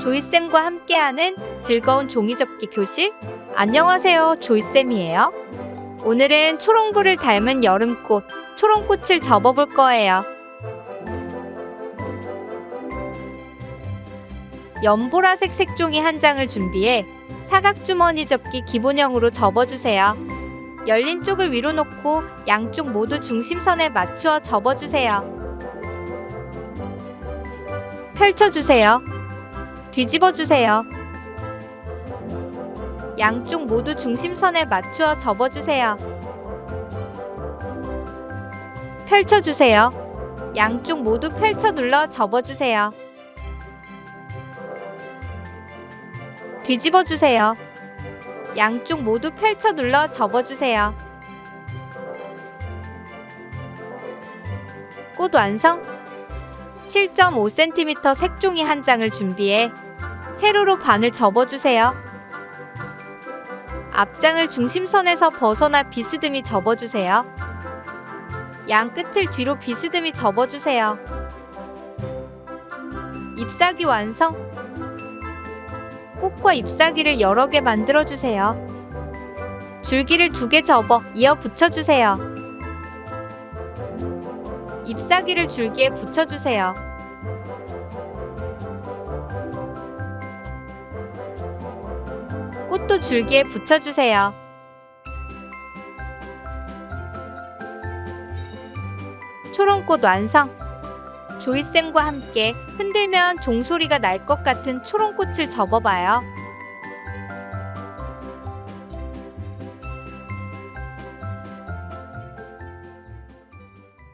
조이쌤과 함께하는 즐거운 종이접기 교실. 안녕하세요. 조이쌤이에요. 오늘은 초롱불을 닮은 여름꽃, 초롱꽃을 접어볼 거예요. 연보라색 색종이 한 장을 준비해 사각주머니 접기 기본형으로 접어주세요. 열린 쪽을 위로 놓고 양쪽 모두 중심선에 맞추어 접어주세요. 펼쳐주세요. 뒤집어 주세요. 양쪽 모두 중심선에 맞추어 접어주세요. 펼쳐주세요. 양쪽 모두 펼쳐 눌러 접어주세요. 뒤집어주세요. 양쪽 모두 펼쳐 눌러 접어주세요. 꽃 완성! 7.5cm 색종이 한 장을 준비해 세로로 반을 접어주세요. 앞장을 중심선에서 벗어나 비스듬히 접어주세요. 양 끝을 뒤로 비스듬히 접어주세요. 잎사귀 완성! 꽃과 잎사귀를 여러 개 만들어주세요. 줄기를 두 개 접어 이어 붙여주세요. 잎사귀를 줄기에 붙여주세요. 꽃도 줄기에 붙여주세요. 초롱꽃 완성! 조이쌤과 함께 흔들면 종소리가 날 것 같은 초롱꽃을 접어봐요.